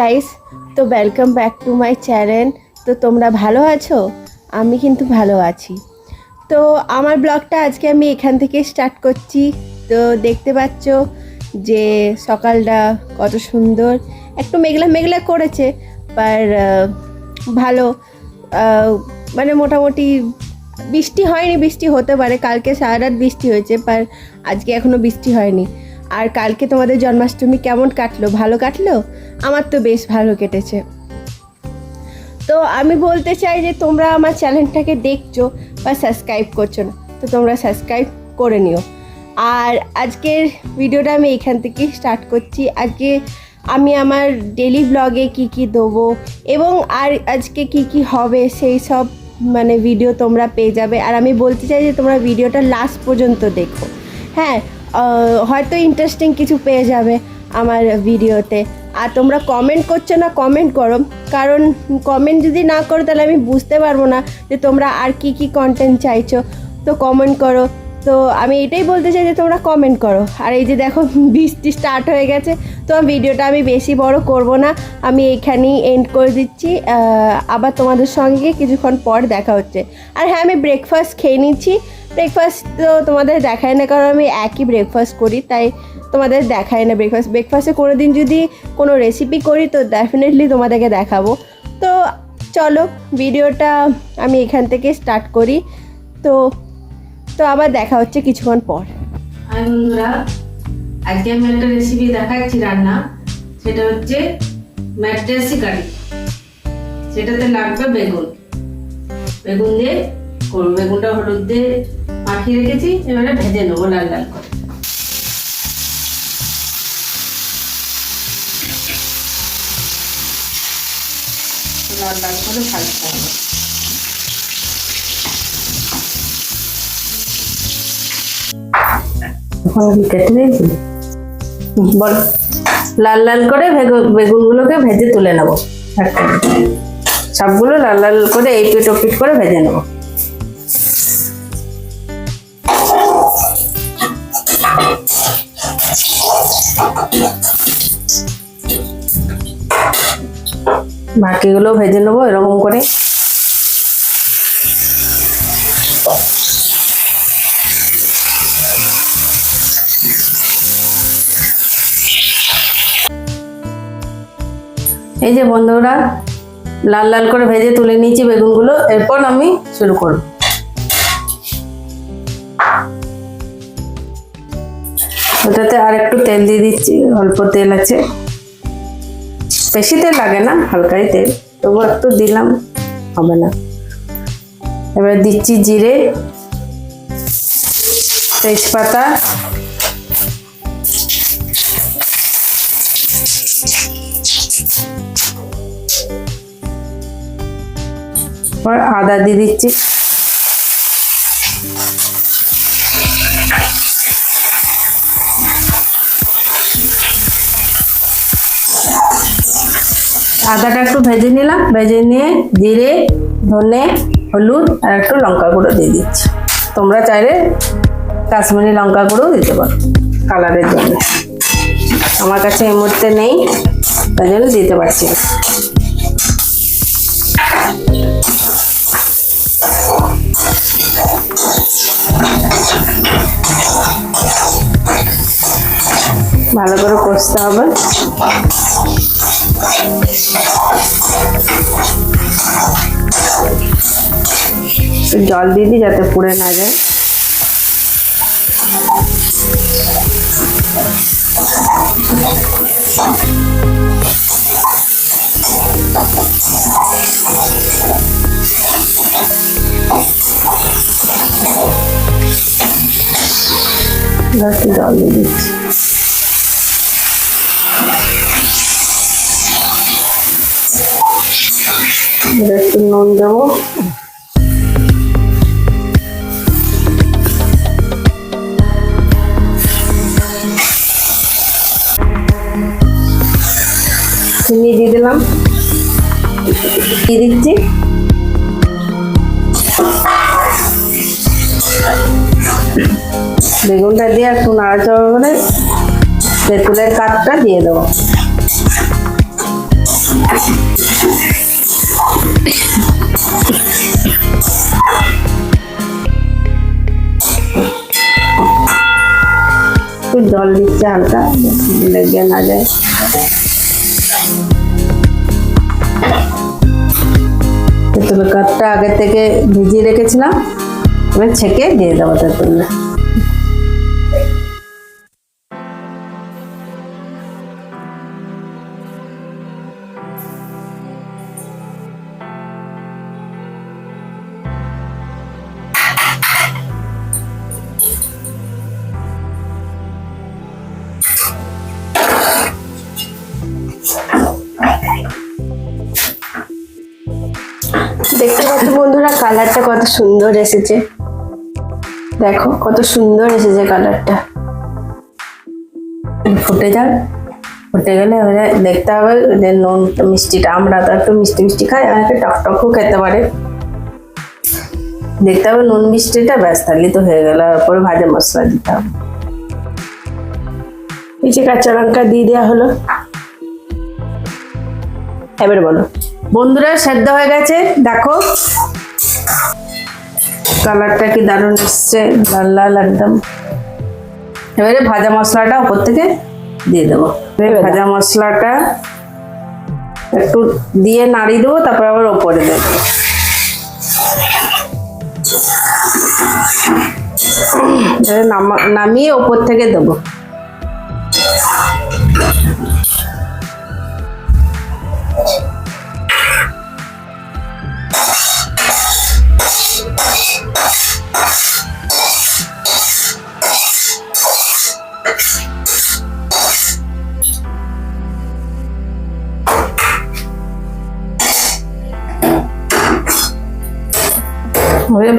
Guys তো welcome back to my channel তো তোমরা ভালো আছো? আমি কিন্তু ভালো আছি। তো আমার ব্লগটা আজকে আমি এখান থেকে স্টার্ট করছি। তো দেখতে পাচ্ছ যে সকালটা কত সুন্দর। একটু মেঘলা মেঘলা করেছে আহ, ভালো। মানে মোটামুটি বৃষ্টি হয়নি বৃষ্টি হতে পারে। কালকে সারা রাত বৃষ্টি হয়েছে পার আজকে এখনও বৃষ্টি হয়নি। আর কালকে তোমাদের জন্মাষ্টমী কেমন কাটলো? ভালো কাটলো? আমার তো বেশ ভালো কেটেছে। তো আমি বলতে চাই যে তোমরা আমার চ্যানেলটাকে দেখছ বা সাবস্ক্রাইব করছ না, তো তোমরা সাবস্ক্রাইব করে নিও। আর আজকের ভিডিওটা আমি এখান থেকে স্টার্ট করছি। আজকে আমি আমার ডেলি ব্লগে কি কি দেবো এবং আর আজকে কি কি হবে সেই সব মানে ভিডিও তোমরা পেয়ে যাবে। আর আমি বলতে চাই যে তোমরা ভিডিওটা লাস্ট পর্যন্ত দেখো। হ্যাঁ হয়তো ইন্টারেস্টিং কিছু পেয়ে যাবে আমার ভিডিওতে আর তোমরা কমেন্ট করছ না কমেন্ট করো। কারণ কমেন্ট যদি না করো, তাহলে আমি বুঝতে পারব না যে তোমরা আর কি কি কন্টেন্ট চাইছো। তো কমেন্ট করো। তো আমি এটাই বলতে চাই যে তোমরা কমেন্ট করো। আর এই যে দেখো, বৃষ্টি স্টার্ট হয়ে গেছে, তো ভিডিওটা আমি বেশি বড় করব না। আমি এখানেই এন্ড করে দিচ্ছি। আবার তোমাদের সঙ্গে কিছুক্ষণ পর দেখা হচ্ছে। আর হ্যাঁ আমি ব্রেকফাস্ট খেয়ে নিচ্ছি। ব্রেকফাস্ট তো তোমাদের দেখায় না, কারণ আমি একই ব্রেকফাস্ট করি, তাই তোমাদের দেখায় না ব্রেকফাস্ট ব্রেকফাস্টে কোনো দিন যদি কোনো রেসিপি করি, তো ডেফিনেটলি তোমাদেরকে দেখাবো। তো চলো, ভিডিওটা আমি এখান থেকে স্টার্ট করি। তো তো আবার দেখা হচ্ছে কিছুক্ষণ পর। হাই বন্ধুরা, আজকে আমি একটা রেসিপি দেখাচ্ছি রান্না। সেটা হচ্ছে ম্যাট্রেসি কারি। সেটাতে লাগবে বেগুন। বেগুন দিয়ে করব। বেগুনটা হলুদ দিয়ে মাখিয়ে রেখেছি, এবারে ভেজে নেব লাল লাল করে। লাল লাল করে ভাজতে বল, লাল লাল করে বেগু- বেগুনগুলোকে ভেজে তুলে নেব। সবগুলো লাল লাল করে এই পিট পিট করে ভেজে নেব। বাকিগুলো ভেজে নেব এরকম করে। এই যে বন্ধুরা, লাল লাল করে ভেজে তুলে নিয়েছি বেগুনগুলো, এরপর আমি শুরু করব। ওটাতে আর একটু তেল দিয়ে দিচ্ছি, অল্প তেল আছে। বেশি তেল লাগে না, হালকাই তেল, তবু একটু দিলাম, হবে না। এবার দিচ্ছি জিরে, তেজপাতা আর আদা দিয়ে দিচ্ছি। আদাটা একটু ভেজে নিলাম। ভেজে নিয়ে জিরে, ধনে, হলুদ আর একটু লঙ্কা গুঁড়ো দিয়ে দিচ্ছি। তোমরা চাইলে কাশ্মীরি লঙ্কা গুঁড়োও দিতে পারো কালারের জন্য। আমার কাছে এই মুহূর্তে নেই। জন্য দিতে পারছি ভালো করে কষতে হবে। জল দিয়ে দিই যাতে পুড়ে না যায়। একটু জল দিয়ে দিচ্ছি একটু নুন দেবো চিনি দিয়ে দিলাম। দিয়ে দিচ্ছি বেগুনটা দিয়ে একটু নাড়াচাড়া করে তেঁতুলের কাঠটা দিয়ে দেবো। একটু জল দিচ্ছে হালকা লেগে না যায়। তেঁতুল কাঠটা আগে থেকে ভিজিয়ে রেখেছিলাম এবার ছেঁকে দিয়ে দেবো তেঁতুল দেখতে পাচ্ছ বন্ধুরা কালারটা কত সুন্দর এসেছে। দেখো, কত সুন্দর এসেছে কালারটা ফুটে যাক ফুটে গেলে দেখতে হবে যে নুন মিষ্টিটা, আমরা তো একটু মিষ্টি মিষ্টি খাই অনেকে টক টকও খেতে পারে। দেখতে হবে নুন মিষ্টিটা, ব্যাস তাহলে তো হয়ে গেল। আর উপরে ভাজা মশলা দিতে হবে। এই যে কাঁচা লঙ্কা দিয়ে দেওয়া হলো। এবারে বলো। বন্ধুরা সেদ্ধ হয়ে গেছে। দেখো। কালারটা কি দারুণ এসছে। লাল লাল একদম। এবারে ভাজা মশলাটা উপর থেকে দিয়ে দেবো। ভাজা মশলাটা একটু দিয়ে নাড়িয়ে দেবো তারপর আবার ওপরে দেবো। নামিয়ে ওপর থেকে দেবো।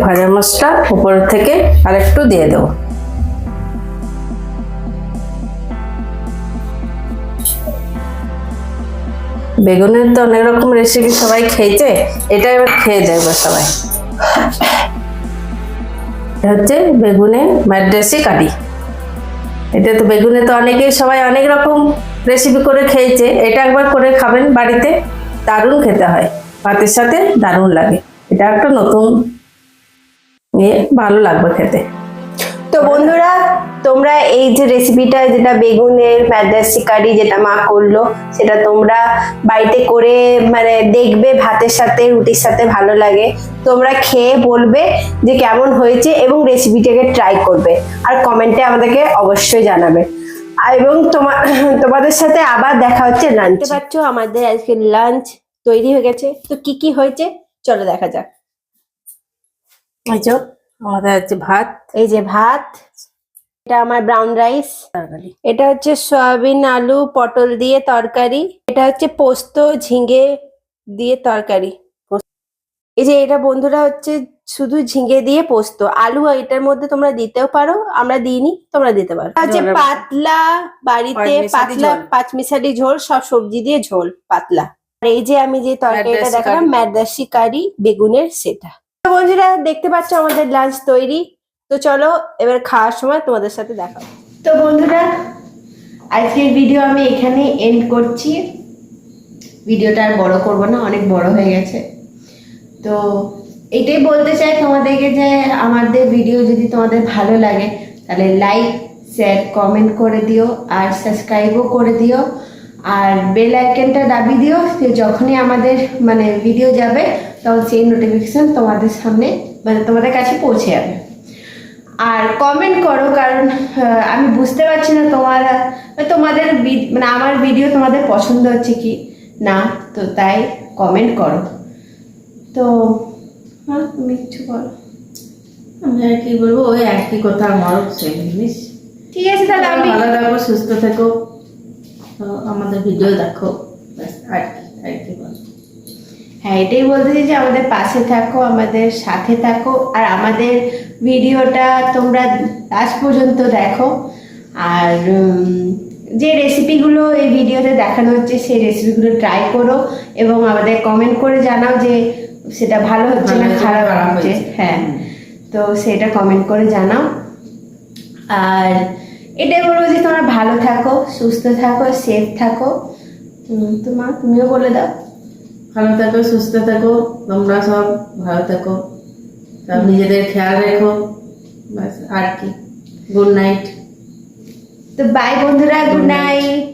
ভাজা মাছটা উপর থেকে আর একটু দিয়ে দেবো। বেগুনের তো অনেক রকম রেসিপি সবাই খেয়েছে, এটা এবার খেয়ে দেখবে সবাই। হচ্ছে বেগুনে ম্যাড্রেসি কারি। এটা তো বেগুনে তো অনেকেই সবাই অনেক রকম রেসিপি করে খেয়েছে, এটা একবার করে খাবেন বাড়িতে, দারুণ খেতে হয়, ভাতের সাথে দারুণ লাগে, এটা একটা নতুন ইয়ে ভালো লাগবে খেতে। তো বন্ধুরা তোমরা এই যে রেসিপিটা যেটা বেগুনের ম্যাদাসি কারি যেটা মা করল সেটা তোমরা বাড়িতে করে মানে দেখবে ভাতের সাথে রুটির সাথে ভালো লাগে। তোমরা খেয়ে বলবে যে কেমন হয়েছে এবং রেসিপিটাকে ট্রাই করবে। আর কমেন্টে আমাদেরকে অবশ্যই জানাবে। আর এবং তোমার তোমাদের সাথে আবার দেখা হচ্ছে লাঞ্চ পাচ্ছ আমাদের আজকে লাঞ্চ তৈরি হয়ে গেছে। তো কি কি হয়েছে? চলো দেখা যাক। এই আমাদের হচ্ছে ভাত। এই যে ভাত এটা আমার ব্রাউন রাইস তরকারি এটা হচ্ছে সয়াবিন আলু পটল দিয়ে তরকারি। এটা হচ্ছে পোস্ত ঝিঙে দিয়ে তরকারি। এই যে এটা বন্ধুরা হচ্ছে শুধু ঝিঙে দিয়ে পোস্ত। আলু এটার মধ্যে তোমরা দিতেও পারো আমরা দিইনি তোমরা দিতে পারো। হচ্ছে পাতলা বাড়িতে পাতলা পাঁচমিশালি ঝোল সব সবজি দিয়ে ঝোল পাতলা। আর এই যে আমি যে তরকারিটা দেখালাম। ম্যাদাসি কারি বেগুনের সেটা। বন্ধুরা দেখতে পাচ্ছ আমাদের লাঞ্চ তৈরি। তো চলো, এবার খাওয়ার সময় তোমাদের সাথে দেখা তো বন্ধুরা, আজকের ভিডিও আমি এখানে এন্ড করছি। ভিডিওটা আর বড় করব না, অনেক বড় হয়ে গেছে। তো এটাই বলতে চাই তোমাদেরকে যে, আমাদের ভিডিও যদি তোমাদের ভালো লাগে, তাহলে লাইক শেয়ার কমেন্ট করে দিও, আর সাবস্ক্রাইবও করে দিও। আর বেল আইকনটা দাবি দিও যখনই আমাদের মানে ভিডিও যাবে, তখন সেই নোটিফিকেশান তোমাদের সামনে মানে তোমাদের কাছে পৌঁছে যাবে। আর কমেন্ট করো কারণ আমি বুঝতে পারছি না তোমার তোমাদের মানে আমার ভিডিও তোমাদের পছন্দ হচ্ছে কি না তো তাই কমেন্ট করো। তো হ্যাঁ তুমি কিছু বলো। আমি আর কি বলব ওই একই কথা আমারও সেম জিনিস? ঠিক আছে তাহলে আমি ভালো থাকো সুস্থ থেকো। তো আমাদের ভিডিও দেখো ব্যাস আর কি আর কি বলব হ্যাঁ এটাই বলতে চাই যে আমাদের পাশে থাকো আমাদের সাথে থাকো আর আমাদের ভিডিওটা তোমরা লাস্ট পর্যন্ত দেখো। আর যে রেসিপিগুলো এই ভিডিওতে দেখানো হচ্ছে সেই রেসিপিগুলো ট্রাই করো এবং আমাদের কমেন্ট করে জানাও যে সেটা ভালো হচ্ছে না খারাপ হচ্ছে। হ্যাঁ তো সেটা কমেন্ট করে জানাও। আর এটাই বলব যে তোমরা ভালো থাকো সুস্থ থাকো সেফ থাকো। উম, তো তুমিও বলে দাও। ভালো থাকো সুস্থ থাকো তোমরা সব ভালো থাকো সব নিজেদের খেয়াল রেখো ব্যাস আর কি গুড নাইট তো বাই বন্ধুরা গুড নাইট